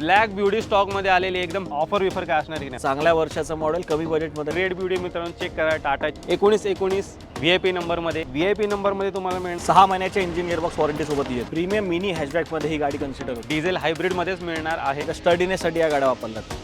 Black beauty स्टॉकमध्ये आलेली एकदम ऑफर विफर काय असणार की नाही? चांगल्या वर्षाचं मॉडेल कमी बजेटमध्ये रेड ब्युटी मित्रांनो चेक करा टाटा एकोणीस एकोणीस व्ही आय पी नंबरमध्ये व्ही आय पी नंबरमध्ये तुम्हाला मिळेल. सहा महिन्याच्या इंजिन गिअरबॉक्स वॉरंटी सोबत येते प्रीमियम मिनी हॅशबॅकमध्ये ही गाडी कन्सिडर होती डिझेल हायब्रिडमध्येच मिळणार आहे. तर स्टडीनेसाठी या गाड्या वापरतात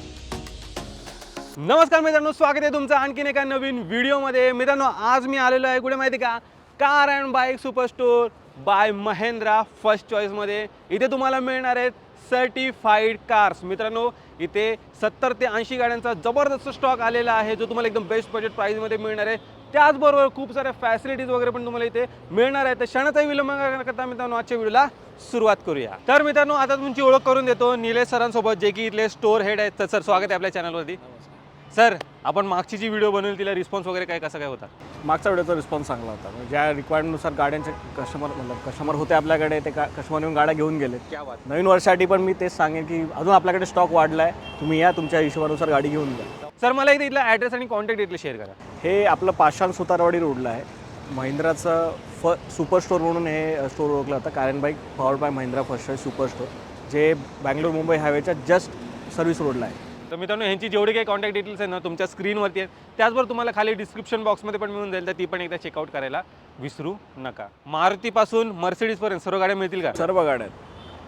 नमस्कार मित्रांनो स्वागत आहे तुमचं आणखीन एका नवीन व्हिडिओमध्ये. मित्रांनो आज मी आलेलो आहे कुठे माहिती का? Car and bike super store by Mahindra first चॉईसमध्ये इथे तुम्हाला मिळणार आहेत सर्टिफाईड कार्स मित्रांनो इथे सत्तर ते ऐंशी गाड्यांचा जबरदस्त स्टॉक आलेला आहे जो तुम्हाला एकदम बेस्ट बजेट प्राईजमध्ये मिळणार आहे. त्याचबरोबर खूप साऱ्या फॅसिलिटीज वगैरे पण तुम्हाला इथे मिळणार आहे तर क्षणाचाही विलंब करता मित्रांनो आजच्या व्हिडिओला सुरुवात करूया. तर मित्रांनो आता तुमची ओळख करून देतो निलेश सरांसोबत जे की इथले स्टोर हेड आहेत. तर सर स्वागत आहे आपल्या चॅनलवरती सर आपण मागची जी व्हिडिओ बनवली तिला रिस्पॉन्स वगैरे काय कसं काय होता? मागचा व्हिडिओचा रिस्पॉन्स चांगला होता. म्हणजे ज्या रिक्वायरमेंटनुसार गाड्यांचे कस्टमर मतलब कस्टमर होते आपल्याकडे ते का कस्टमर येऊन गाड्या घेऊन गेले क्या बात. नवीन वर्षासाठी पण मी तेच सांगेन की अजून आपल्याकडे स्टॉक वाढला आहे तुम्ही या तुमच्या हिशोबानुसार गाडी घेऊन घ्या सर मला इथे इथला ॲड्रेस आणि कॉन्टॅक्ट इथले शेअर करा. हे आपलं पाषाण सुतारवाडी रोडला आहे. महिंद्राचं फ सुपर स्टोर म्हणून हे स्टोर ओळखलं जातं. कारण bike power by Mahindra first super store जे बँगलोर मुंबई हायवेच्या जस्ट सर्व्हिस रोडला आहे. तर मित्रांनो ह्यांची जेवढी काही कॉन्टॅक्ट डिटेल्स आहे ना तुमच्या स्क्रीनवरती आहेत. त्याचबरोबर तुम्हाला खाली डिस्क्रिप्शन बॉक्समध्ये पण मिळून जाईल तर ती पण एकदा चेकआउट करायला विसरू नका. मारुतीपासून मर्सिडीजपर्यंत सर्व गाड्या मिळतील का? सर्व गाड्या आहेत.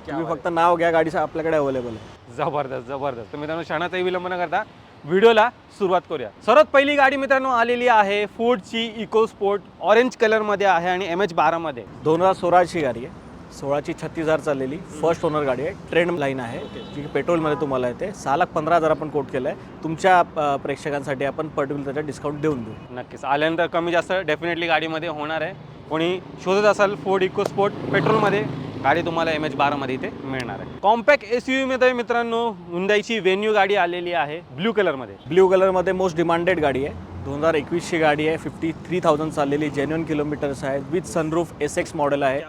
तुम्ही फक्त नाव घ्या गाडीचं आपल्याकडे अवेलेबल आहे. जबरदस्त जबरदस्त. तर मित्रांनो क्षणाचाही विलंब न करता व्हिडिओला सुरुवात करूया. सर्वात पहिली गाडी मित्रांनो आलेली आहे फोर्डची इको स्पोर्ट ऑरेंज कलरमध्ये आहे आणि एम एच बारामध्ये दोन हजार सोळाची गाडी आहे. सोळाची छत्तीस हजार चाललेली. फर्स्ट ओनर गाडी आहे. ट्रेंड लाईन आहे. जी पेट्रोलमध्ये तुम्हाला येते. सहा लाख पंधरा हजार आपण कोट केलं आहे तुमच्या प्रेक्षकांसाठी आपण पर्टिक्युलर त्याचा डिस्काउंट देऊन देऊ. नक्कीच. आल्यानंतर कमी जास्त डेफिनेटली गाडीमध्ये होणार आहे. कोणी शोधत असाल फोर्ड इको स्पोर्ट पेट्रोलमध्ये गाडी तुम्हाला एम एच बारामध्ये इथे मिळणार आहे. कॉम्पॅक्ट एसमध्ये मित्रांनो हुंदाईची वेन्यू गाडी आलेली आहे. ब्ल्यू कलरमध्ये ब्ल्यू कलरमध्ये मोस्ट डिमांडेड गाडी आहे. दोन हजार एकवीसची गाडी आहे. फिफ्टी थ्री थाउजंड चाललेली जेन्युन किलोमीटर्स आहे. With sunroof S X model आहे.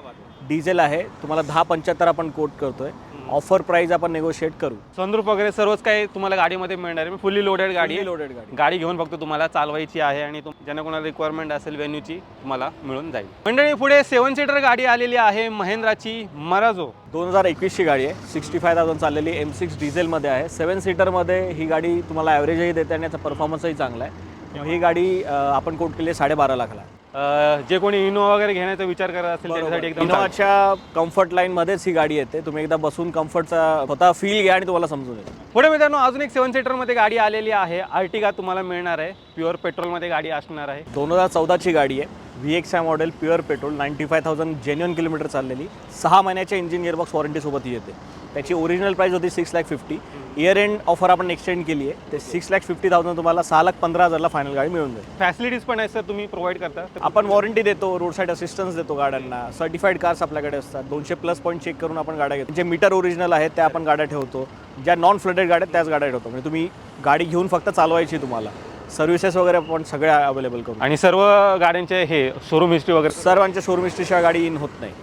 डिझेल आहे. तुम्हाला दहा पंच्याहत्तर आपण कोट करतोय. ऑफर प्राईज आपण नेगोशिएट करू. संद्रूप वगैरे सर्वच काही तुम्हाला गाडीमध्ये मिळणार आहे. फुल्ली लोडेड गाडी. आहे लोडेड गाडी. गाडी घेऊन फक्त तुम्हाला चालवायची आहे आणि तुम- ज्यांना कोणाला रिक्वायरमेंट असेल व्हेन्यूची तुम्हाला मिळून जाईल. मंडळी पुढे सेवन सीटर गाडी आलेली आहे महिंद्राची मराजो. दोन हजार एकवीसची गाडी आहे. सिक्स्टी फाय थाउजंड चाललेली एम सिक्स डिझेलमध्ये आहे. सेवन सीटरमध्ये ही गाडी तुम्हाला ॲव्हरेजही देते आणि याचा परफॉर्मन्सही चांगला आहे. ही गाडी आपण कोट केली आहे साडेबारा लाखला. अं, जे कोणी इनोवा वगैरे घेण्याचा विचार करत असेल त्याच्यासाठी एकदम चांगलं. इनोवाच्या कम्फर्ट लाईनमध्येच ही गाडी येते. तुम्ही एकदा बसून कम्फर्टचा स्वतः फील घ्या आणि तुम्हाला समजून येईल. पुढे मित्रांनो अजून एक सेवन सीटरमध्ये गाडी आलेली आहे. आर्टिगा तुम्हाला मिळणार आहे. प्युअर पेट्रोलमध्ये गाडी असणार आहे. दोन हजार चौदाची गाडी आहे. V X I model pure petrol ninety five thousand genuine kilometre चाललेली. सहा महिन्याच्या इंजिन गिअरबॉक्स वॉरंटीसोबत येते. त्याची ओरिजिनल प्राईस होती six lakh fifty year end offer आपण एक्सटेंड केली आहे. ते सिक्स लॅक फिफ्टी थाउजंड तुम्हाला सहा लाख पंधरा हजारला फायनल गाडी मिळून जाईल. फॅसिलिटीज पण आहे सर तुम्ही प्रोव्हाइड करता. आपण वॉरंटी देतो रोड साईड असिस्टन्स देतो गाड्यांना. सर्टिफाईड कार्स आपल्याकडे असतात. दोनशे प्लस पॉईंट चेक करून आपण गाड्या घेतो. जे मीटर ओरिजिनल आहेत त्या आपण गाड्या ठेवतो. ज्या नॉन फ्लडेड गाड्या आहेत त्याच गाड्या ठेवतो. म्हणजे तुम्ही गाडी घेऊन फक्त चालवायची तुम्हाला. सर्व्हिसेस वगैरे आपण सगळ्या अवेलेबल करू आणि सर्व गाड्यांचे हे शोरूम हिस्ट्री वगैरे सर्वांच्या शोरूम हिस्ट्रीशिवाय गाडी इन होत नाही.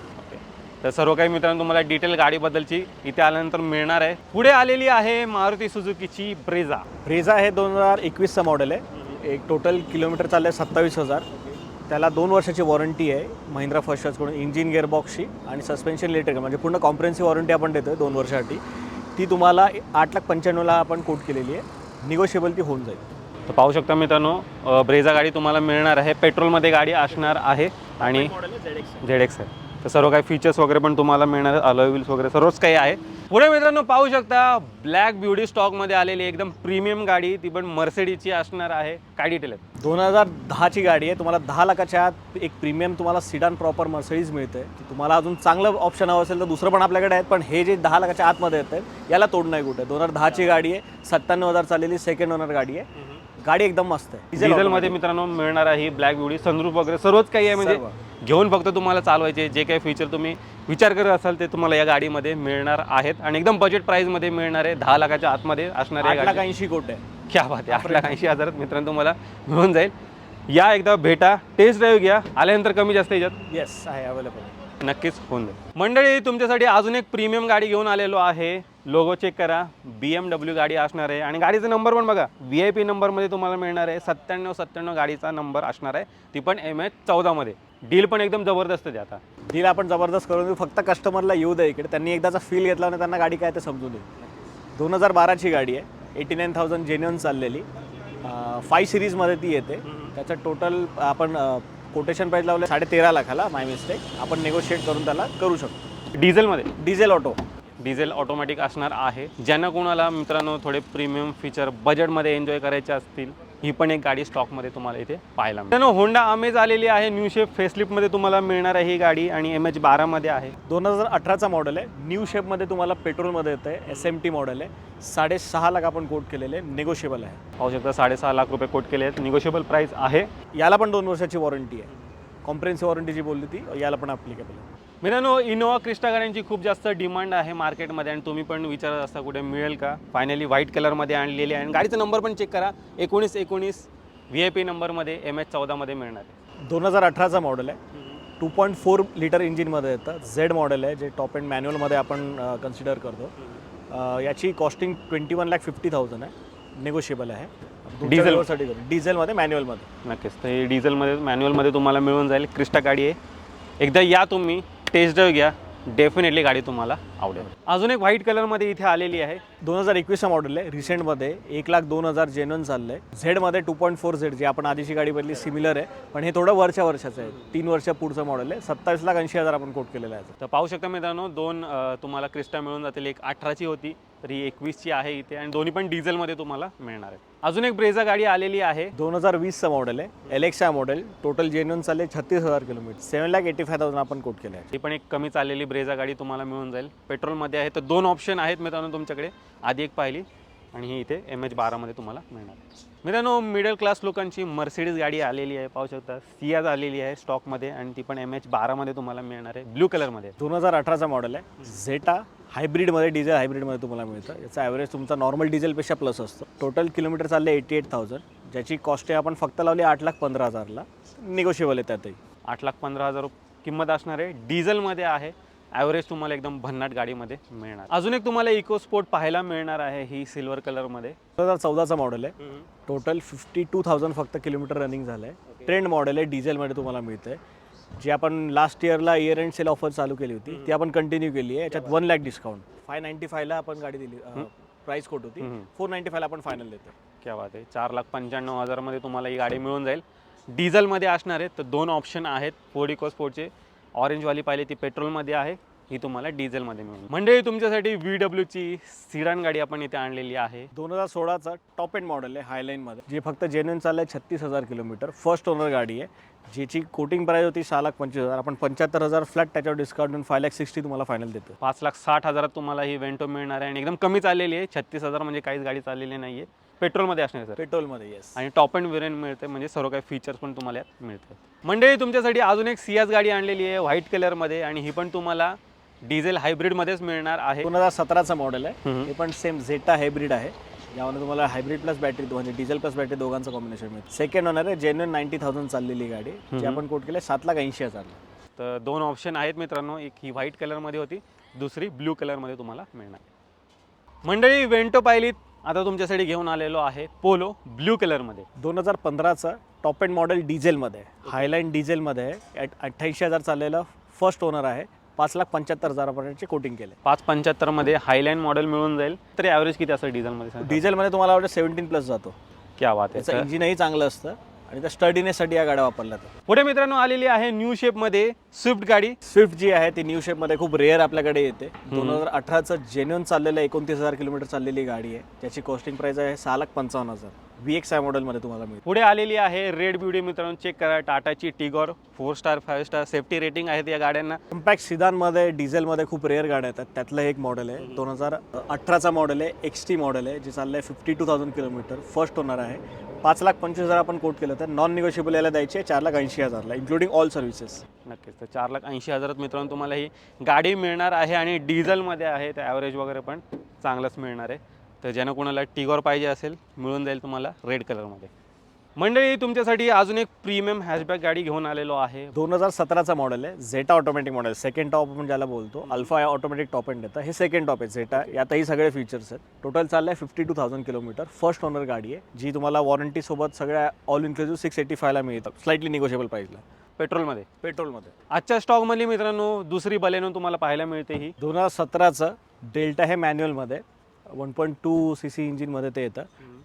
तर सर्व काही मित्रांनो तुम्हाला डिटेल गाडीबद्दलची इथे आल्यानंतर मिळणार आहे. पुढे आलेली आहे मारुती सुझुकीची ब्रेझा ब्रेझा हे दोन हजार एकवीसचं मॉडेल आहे. एक टोटल किलोमीटर चाललं आहे सत्तावीस हजार. त्याला दोन वर्षाची वॉरंटी आहे महिंद्रा फर्स्टकडून इंजिन गिअरबॉक्सची आणि सस्पेन्शन इलेक्ट्रिकल म्हणजे पूर्ण कॉम्प्रेन्सिव्ह वॉरंटी आपण देतो आहे दोन वर्षासाठी. ती तुम्हाला आठ लाख पंच्याण्णवला आपण कोट केलेली आहे. निगोशिएबल ती होऊन जाईल. तर पाहू शकता मित्रांनो ब्रेझा गाडी तुम्हाला मिळणार आहे. पेट्रोलमध्ये गाडी असणार आहे आणि झेड एक्स आहे. तर सर्व काही फीचर्स वगैरे पण तुम्हाला मिळणार अलॉय व्हील्स वगैरे सर्वच काही आहे. पुढे मित्रांनो पाहू शकता ब्लॅक ब्युटी स्टॉकमध्ये आलेली एकदम प्रीमियम गाडी ती पण मर्सिडीची असणार आहे. काय डिटेल आहेत? दोन हजार दहाची गाडी आहे. तुम्हाला दहा लाखाच्या आत एक प्रीमियम तुम्हाला सिडान प्रॉपर मर्सडीज मिळते तुम्हाला अजून चांगलं ऑप्शन हवं असेल तर दुसरं पण आपल्याकडे आहेत पण हे जे दहा लाखाच्या आतमध्ये येतं याला तोड नाही कुठे. दोन हजार दहाची गाडी आहे सत्त्याण्णव हजार चाललेली सेकंड ओनर गाडी आहे. गाडी एकदम मस्त आहे. Diesel डिझेलमध्ये मित्रांनो मिळणार आहे ही ब्लॅक ब्युटी सनरूफ वगैरे सर्वच काही आहे म्हणजे. घेऊन फक्त तुम्हाला चालवायचे जे काही फीचर तुम्ही विचार करत असाल ते तुम्हाला या गाडीमध्ये मिळणार आहेत. आणि एकदम बजेट प्राईसमध्ये मिळणार आहे. दहा लाखाच्या आतमध्ये असणार आठ लाख ऐंशी कोट आहे. क्या बात आहे. आठ लाख ऐंशी हजारात मित्रांनो तुम्हाला मिळून जाईल. या एकदा भेटा टेस्ट ड्राईव्ह घ्या. आल्यानंतर कमी जास्त याच्यात. येस आहे अवेलेबल नक्कीच होऊन जाईल. मंडळी तुमच्यासाठी अजून एक प्रीमियम गाडी घेऊन आलेलो आहे. लोगो चेक करा. बी एम डब्ल्यू गाडी असणार आहे. आणि गाडीचा नंबर पण बघा. व्ही आय पी नंबरमध्ये तुम्हाला मिळणार आहे. सत्त्याण्णव सत्त्याण्णव गाडीचा नंबर असणार आहे. ती पण एम एच चौदामध्ये डील पण एकदम जबरदस्त आहे आता. डील आपण जबरदस्त करून देऊ. फक्त कस्टमरला येऊ दे इकडे. त्यांनी एकदाचा फील घेतला आणि त्यांना गाडी काय ते समजून दे दोन हजार बाराची गाडी आहे. एटी नाईन थाउजंड जेन्युन चाललेली. फाय सिरीजमध्ये ती येते. त्याचं टोटल आपण कोटेशन प्राईस लावलं साडे तेरा लाखाला माय मिस्टेक आपण नेगोशिएट करून त्याला करू शकतो. डिझेलमध्ये डिझेल ऑटो डिझेल ऑटोमॅटिक असणार आहे. ज्यांना कोणाला मित्रांनो थोडे प्रीमियम फीचर बजेटमध्ये एन्जॉय करायचे असतील ही पण एक गाडी स्टॉकमध्ये तुम्हाला इथे पाहायला मित्रांनो होंडा अमेज आलेली आहे. न्यू शेप फेसलिफ्टमध्ये तुम्हाला मिळणार आहे ही गाडी आणि एम एच बारामध्ये आहे. दोन हजार अठराचा मॉडेल आहे. न्यू शेपमध्ये तुम्हाला पेट्रोलमध्ये येतं आहे एस एम टी मॉडेल आहे. साडेसहा लाख आपण कोट केलेले. नेगोशिएबल आहे. पाहू शकता साडेसहा लाख रुपये कोट केले आहेत. निगोशिएबल प्राईस आहे. याला पण दोन वर्षाची वॉरंटी आहे. कॉम्प्रेन्सिव्ह वॉरंटी जी बोलली ती याला पण अप्लिकेबल आहे. मित्रांनो इनोवा क्रिस्टा गाड्यांची खूप जास्त डिमांड आहे मार्केटमध्ये आणि तुम्ही पण विचारत असता कुठे मिळेल का? फायनली व्हाईट कलरमध्ये आणलेली आहे. आणि गाडीचा नंबर पण चेक करा. एकोणीस एकोणीस व्ही आय पी नंबरमध्ये एम एच चौदामध्ये मिळणार आहे. दोन हजार अठराचा मॉडेल आहे. टू पॉईंट फोर लिटर इंजिनमध्ये येतं. झेड मॉडेल आहे जे टॉप अँड मॅन्युअलमध्ये आपण कन्सिडर करतो. याची costing twenty one lakh fifty thousand आहे. निगोशिएबल आहे. Diesel? साठी डिझेलमध्ये मॅन्युअलमध्ये नक्कीच. तर हे डिझेलमध्ये मॅन्युअलमध्ये तुम्हाला मिळून जाईल. क्रिस्टा गाडी आहे. एकदा या तुम्ही. टेस्ट ड्राईव्ह घ्या. डेफिनेटली गाडी तुम्हाला आवडेल. अजून एक व्हाईट कलरमध्ये इथे आलेली आहे. दोन हजार एकवीसचा मॉडेल आहे रिसेंटमध्ये एक लाख दोन हजार जेनवन चाललं आहे झेडमध्ये टू पॉईंट फोर झेड जे आपण आधीची गाडी बदली सिमिलर आहे. पण हे थोडं वरच्या वर्षाचं आहे. तीन वर्षा पुढचं मॉडेल आहे सत्तावीस लाख ऐंशी हजार आपण कोट केलेलं आहे तर पाहू शकता मित्रांनो दोन तुम्हाला क्रिस्टा मिळून जातील. एक अठराची होती तर ही एकवीसची आहे इथे. आणि दोन्ही पण डिझेलमध्ये तुम्हाला मिळणार आहे अजून एक ब्रेझा गाडी आलेली आहे. दोन हजार वीसचं मॉडेल आहे एलेक्सा मॉडेल टोटल जेन्युन चालले छत्तीस हजार kilometre. Seven lakh eighty five thousand आपण कोट केलं आहे ही पण एक कमी चाललेली ब्रेझा गाडी तुम्हाला मिळून जाईल. पेट्रोलमध्ये आहे तर दोन ऑप्शन आहेत मित्रांनो तुमच्याकडे. आधी एक पाहिली आणि ही इथे एम एच बारामध्ये तुम्हाला मिळणार. मित्रांनो मिडल क्लास लोकांची मर्सिडीज गाडी आलेली आहे पाहू शकता. सियाज आलेली आहे स्टॉकमध्ये आणि ती पण एम एच बारामध्ये तुम्हाला मिळणार आहे ब्ल्यू कलरमध्ये दोन हजार अठराचा मॉडेल आहे. झेटा हायब्रिडमध्ये डिझेल हायब्रिडमध्ये तुम्हाला मिळतं. याचा ॲव्हरेज तुमचा नॉर्मल डिझेलपेक्षा प्लस असतो. टोटल किलोमीटर चालले एटी एट थाउजंड ज्याची कॉस्ट आहे आपण फक्त लावली आठ लाख पंधरा हजारला. निगोशिएबल आहे त्यातही. आठ लाख पंधरा हजार किंमत असणार आहे. डिझेलमध्ये आहे. ॲव्हरेज तुम्हाला एकदम भन्नाट गाडीमध्ये मिळणार. अजून एक तुम्हाला इको स्पोर्ट पाहायला मिळणार आहे ही सिल्वर कलरमध्ये दोन हजार चौदाचा मॉडेल आहे. टोटल फिफ्टी टू थाउजंड फक्त किलोमीटर रनिंग झालं आहे ट्रेंड मॉडेल आहे डिझेलमध्ये तुम्हाला मिळतं आहे जी आपण लास्ट इयरला इयर एंड सेल ऑफर चालू केली होती ती आपण कंटिन्यू केली आहे. याच्यात one lakh discount five ninety फायला आपण गाडी दिली प्राईस कोट होती. फोर नाईन्टी फायला आपण फायनल देतो क्या बात आहे. चार लाख पंच्याण्णव हजारमध्ये तुम्हाला ही गाडी मिळून जाईल. डिझेलमध्ये असणार आहे तर दोन ऑप्शन आहेत. फोर्ड इको स्पोर्टचे ऑरेंजवाली पाहिली ती पेट्रोलमध्ये आहे. ही तुम्हाला डिझेलमध्ये मिळून. म्हणजे तुमच्यासाठी व्ही डब्ल्यूची सिडान गाडी आपण इथे आणलेली आहे. दोन हजार सोळाचा टॉप एंड मॉडेल आहे हायलाईनमध्ये जे फक्त जेन्युन चाललं आहे छत्तीस हजार किलोमीटर. फर्स्ट ओनर गाडी आहे. ज्याची कोटिंग प्राईस होती सहा लाख पंचवीस हजार. आपण पंच्याहत्तर हजार फ्लॅट त्याच्यावर डिस्काउंट देऊन फाय लाख सिक्स्टी तुम्हाला फायनल देतो. पाच लाख साठ हजारात तुम्हाला ही वेंटो मिळणार आहे. आणि एकदम कमी चाललेली आहे. छत्तीस हजार म्हणजे काहीच गाडी चाललेली नाही आहे पेट्रोलमध्ये असणार आहे सर. पेट्रोलमध्ये येस आणि टॉप अँड वेरियंट मिळते म्हणजे सर्व काही फीचर्स पण तुम्हाला यात मिळतात. मंडळी तुमच्यासाठी अजून एक सियाज गाडी आणलेली आहे व्हाईट कलरमध्ये आणि ही पण तुम्हाला डिझेल हायब्रिडमध्येच मिळणार आहे. दोन हजार सतराचा मॉडेल आहे. हे पण सेम झेटा हायब्रिड आहे. यामध्ये तुम्हाला हायब्रिड प्लस बॅटरी म्हणजे डिझेल प्लस बॅटरी दोघांचं कॉम्बिनेशन मिळतं. सेकंड ओनर आहे जेन्युन नाईन्टी थाउजंड चाललेली गाडी. जी आपण कोट केली सात लाख ऐंशी हजारला तर दोन ऑप्शन आहेत मित्रांनो. एक ही व्हाईट कलरमध्ये होती दुसरी ब्ल्यू कलरमध्ये तुम्हाला मिळणार. मंडळी वेंटो पाहिलीत आता तुमच्यासाठी घेऊन आलेलो आहे पोलो ब्ल्यू कलरमध्ये. दोन हजार पंधराचा टॉप एंड मॉडेल डिझेलमध्ये हायलाईन डिझेलमध्ये अठ्ठ्याऐंशी हजार चाललेलं फर्स्ट ओनर आहे. पाच लाख पंच्याहत्तर हजारापर्यंतचे कोटिंग केले. पाच पंच्याहत्तरमध्ये हायलाईन मॉडेल मिळून जाईल. तरी ॲव्हरेज किती असेल डिझेलमध्ये? डिझेलमध्ये तुम्हाला वाटतं सेव्हन्टीन प्लस जातो. क्या बात आहे इंजिनही चांगलं असतं. आणि त्या स्टडीनेससाठी या गाड्या वापरल्या जातात. पुढे मित्रांनो आलेली आहे न्यू शेपमध्ये स्विफ्ट गाडी. स्विफ्ट जी आहे ती न्यू शेपमध्ये खूप रेअर आपल्याकडे येते. दोन हजार अठराचं जेन्युन चाललेलं एकोणतीस हजार किलोमीटर चाललेली गाडी आहे. त्याची कॉस्टिंग प्राईस आहे सहा लाख पंचावन्न हजार. व्ही एक्स आय मॉडेलमध्ये तुम्हाला मिळते. पुढे आलेली आहे रेड ब्युटी मित्रांनो चेक करा. टाटाची Tigor four star five star safety rating आहेत या गाड्यांना. कम्पॅक्ट सिदानमध्ये डिझेलमध्ये खूप रेअर गाड्या येतात. त्यातलं एक मॉडेल आहे. दोन हजार अठराचा मॉडेल आहे. एक्स टी मॉडेल आहे जे चाललं आहे fifty two thousand kilometre first owner आहे. पाच लाख पंचवीस हजार आपण कोट केलं तर नॉन निगोशिएबल याला द्यायचे चार लाख ऐंशी हजारला इन्क्लुडिंग ऑल सर्व्हिसेस नक्कीच तर चार लाख ऐंशी हजारात मित्रांनो तुम्हाला ही गाडी मिळणार आहे आणि डिझेलमध्ये आहे तर ॲव्हरेज वगैरे पण चांगलंच मिळणार आहे. तर ज्यानं कोणाला टिगॉर पाहिजे असेल मिळून जाईल तुम्हाला रेड कलरमध्ये मंडळी तुमच्यासाठी अजून एक प्रीमियम हॅशबॅक गाडी घेऊन आलेलो आहे. दोन हजार सतराचा मॉडेल आहे. Zeta automatic model second top आपण ज्याला बोलतो अल्फा ऑटोमॅटिक टॉप एंड येतं. हे सेकंड टॉप आहे झेटा यातही सगळे फीचर्स आहेत. टोटल चाललं आहे fifty two thousand kilometre first owner गाडी आहे जी तुम्हाला वॉरंटीसोबत सगळ्या ऑल इन्क्लुझिव्ह सिक्स एटी फायला मिळतं. स्लाइटली निगोशिएबल प्राईसला पेट्रोलमध्ये? पेट्रोलमध्ये. आजच्या स्टॉकमधली मित्रांनो दुसरी बलेनो तुम्हाला पाहायला मिळते ही. दोन हजार सतराचं डेल्टा हे मॅन्युअलमध्ये one point two C C इंजिनमध्ये ते येतं.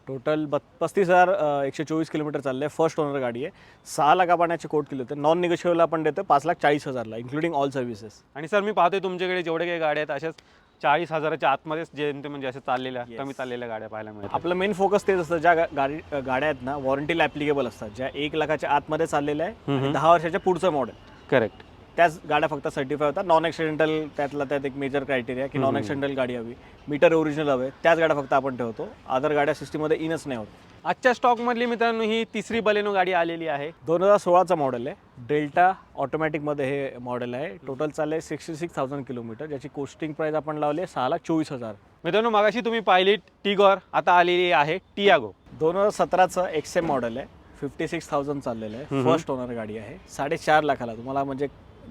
टोटल बत पस्तीस हजार एकशे चोवीस किलोमीटर चाललं आहे फर्स्ट ओनर गाडी आहे. सहा लाख पाण्याचे कोट केले होते. नॉन निगोशिएबल आपण देतो पाच लाख चाळीस हजारला इन्क्लुडिंग ऑल सर्व्हिसेस आणि सर मी पाहतोय तुमच्याकडे जेवढे काही गाड्या आहेत अशाच चाळीस हजाराच्या आतमध्येच जे ते म्हणजे अशा चाललेल्या कमी चाललेल्या गाड्या पाहायला मिळतात. आपलं मेन फोकस तेच असतं. ज्या गाडी गाड्या आहेत ना वॉरंटीला ॲप्लिकेबल असतात. ज्या एक लाखाच्या आतमध्ये चाललेल्या आहे दहा वर्षाच्या पुढचं मॉडेल करेक्ट त्याच गाड्या फक्त सर्टिफाय होतात. नॉन ॲक्सिडेंटल त्यातला त्यात एक मेजर क्रायटेरिया की नॉन ॲक्सिडेंटल गाडी हवी. मीटर ओरिजिनल हवे. त्याच गाड्या फक्त आपण ठेवतो. अदर गाड्या सिस्टीममध्ये इनच नाही होत. आजच्या स्टॉकमधली मित्रांनो ही तिसरी बलेनो गाडी आलेली आहे. दोन हजार सोळाचा मॉडेल आहे. डेल्टा ऑटोमॅटिकमध्ये हे मॉडेल आहे. टोटल चाललं सिक्स्टी सिक्स थाउजंड किलोमीटर ज्याची कोस्टिंग प्राईस आपण लावली आहे सहा लाख चोवीस हजार. मित्रांनो मागाशी तुम्ही पाहिली टिगॉर आता आलेली आहे टियागो दोन हजार सतराचं एक्सेम मॉडेल आहे. फिफ्टी सिक्स थाउजंड चाललेलं आहे. फर्स्ट ओनर गाडी आहे. साडेचार लाखाला. तुम्हाला म्हणजे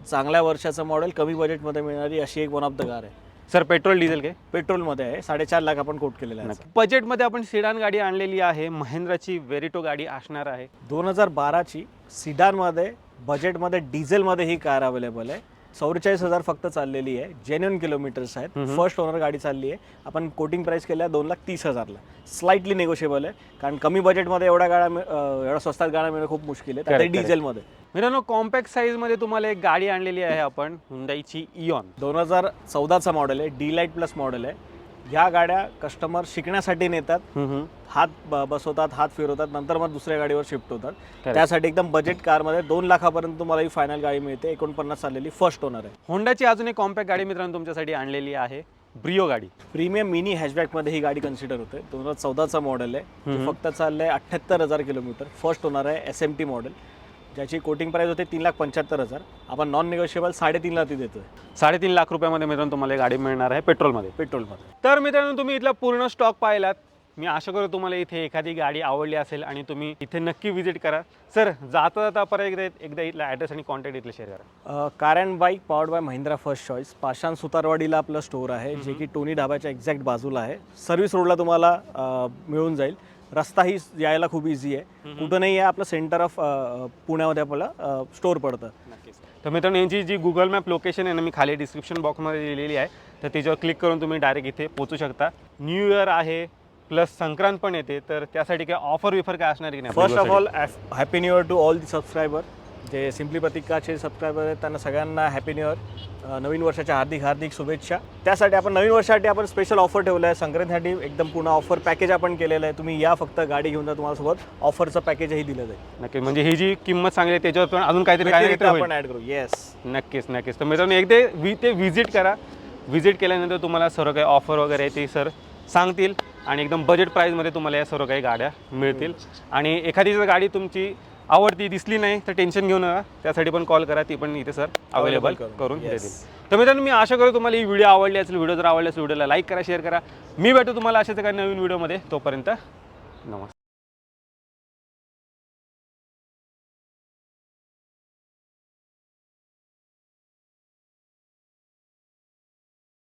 चांगल्या वर्षाचं मॉडेल कमी बजेटमध्ये मिळणारी अशी एक वन ऑफ द कार आहे. सर पेट्रोल डिझेल काय पेट्रोलमध्ये आहे. साडेचार लाख आपण कोट केलेलं आहे बजेटमध्ये आपण सिडान गाडी आणलेली आहे. महिंद्राची वेरिटो गाडी असणार आहे. दोन हजार बाराची सिडानमध्ये बजेटमध्ये डिझेलमध्ये ही कार अवेलेबल आहे. चौवेचाळीस हजार फक्त चाललेली आहे. जेन्युन किलोमीटर्स आहेत. फर्स्ट ओनर गाडी चालली आहे. आपण कोटिंग प्राईस केल्या दोन लाख तीस हजारला. स्लाइटली निगोशिएबल आहे. कारण कमी बजेटमध्ये एवढ्या गाड्या मिळ- अं, एवढ्या स्वस्तात गाड्या मिळणं खूप मुश्किल आहे. त्यात डिझेलमध्ये मित्रांनो कॉम्पॅक्ट साईजमध्ये तुम्हाला एक गाडी आणलेली आहे आपण हुंडाईची इऑन दोन हजार चौदाचा मॉडेल आहे. डी लाइट प्लस मॉडेल आहे. ह्या गाड्या कस्टमर शिकण्यासाठी नेतात. हात ब- बसवतात हात फिरवतात नंतर मग दुसऱ्या गाडीवर शिफ्ट होतात. त्यासाठी एकदम बजेट कारमध्ये दोन लाखापर्यंत तुम्हाला ही फायनल गाडी मिळते. एकोणपन्नास चाललेली फर्स्ट ओनर आहे. होंडाची अजून एक कॉम्पॅक्ट गाडी मित्रांनो तुमच्यासाठी आणलेली आहे. ब्रिओ गाडी. प्रीमियम मिनी हॅशबॅकमध्ये ही गाडी कन्सिडर होते. दोन हजार चौदाचा मॉडेल आहे. फक्त चाललं आहे अठ्ठ्याहत्तर हजार किलोमीटर. फर्स्ट ओनर आहे एस एम टी मॉडेल ज्याची कोटिंग प्राईस होते तीन लाख पंच्याहत्तर हजार. आपण नॉन निगोशिएबल साडेतीनला ती देतोय. साडेतीन लाख रुपयामध्ये मित्रांनो तुम्हाला गाडी मिळणार आहे पेट्रोलमध्ये. पेट्रोलमध्ये. तर मित्रांनो तुम्ही इथला पूर्ण स्टॉक पाहिलात. मी आशा करतो तुम्हाला इथे एखादी गाडी आवडली असेल आणि तुम्ही इथे नक्की व्हिजिट करा. सर जाता जाता परत एकदा एकदा इथला ॲड्रेस आणि कॉन्टॅक्ट इथले शेअर करा. Car and bike powered by Mahindra first choice Pashan सुतारवाडीला आपलं स्टोअर आहे जे की टोनी ढाब्याच्या एक्झॅक्ट बाजूला आहे. सर्व्हिस रोडला तुम्हाला मिळून जाईल. रस्ताही यायला खूप इझी आहे. कुठं आहे आपलं सेंटर ऑफ पुण्यामध्ये आपलं स्टोअर पडतं. तर मित्रांनो यांची जी गुगल मॅप लोकेशन आहे ना मी खाली डिस्क्रिप्शन बॉक्समध्ये दिलेली आहे. तर त्याच्यावर क्लिक करून तुम्ही डायरेक्ट इथे पोहोचू शकता. न्यू इयर आहे प्लस संक्रांत पण येते. तर त्यासाठी काय ऑफर विफर काय असणार की नाही? First of all happy new year to all the subscriber जे सिम्पली प्रतिकाचे सबस्क्रायबर आहेत त्यांना सगळ्यांना हॅपी न्यू इयर नवीन वर्षाच्या हार्दिक हार्दिक शुभेच्छा. त्यासाठी आपण नवीन वर्षासाठी आपण स्पेशल ऑफर ठेवलं आहे. संक्रांतीसाठी एकदम पूर्ण ऑफर पॅकेज आपण केलेलं आहे. तुम्ही या फक्त गाडी घेऊन जा तुम्हाला सोबत ऑफरचं पॅकेजही दिलं जाईल नक्की. म्हणजे ही जी किंमत सांगली आहे त्याच्यावर पण अजून काहीतरी काहीतरी आपण. ऍड करू. येस नक्कीच नक्कीच. तर मित्रांनो एकदा वि ते व्हिजिट करा. व्हिजिट केल्यानंतर तुम्हाला सर्व काही ऑफर वगैरे आहे ते सर सांगतील आणि एकदम बजेट प्राईजमध्ये तुम्हाला या सर्व काही गाड्या मिळतील. आणि एखादी जर गाडी तुमची आवडती दिसली नाही तर टेन्शन घेऊ नका. त्यासाठी पण कॉल करा ती पण इथे सर अवेलेबल करू. करून. देतील. तर मित्रांनो मी आशा करतो तुम्हाला ही व्हिडिओ आवडली असेल व्हिडिओ जर आवडली असेल व्हिडिओला लाईक करा शेअर करा. मी भेटतो तुम्हाला अशाच एका नवीन व्हिडिओमध्ये तोपर्यंत नमस्कार.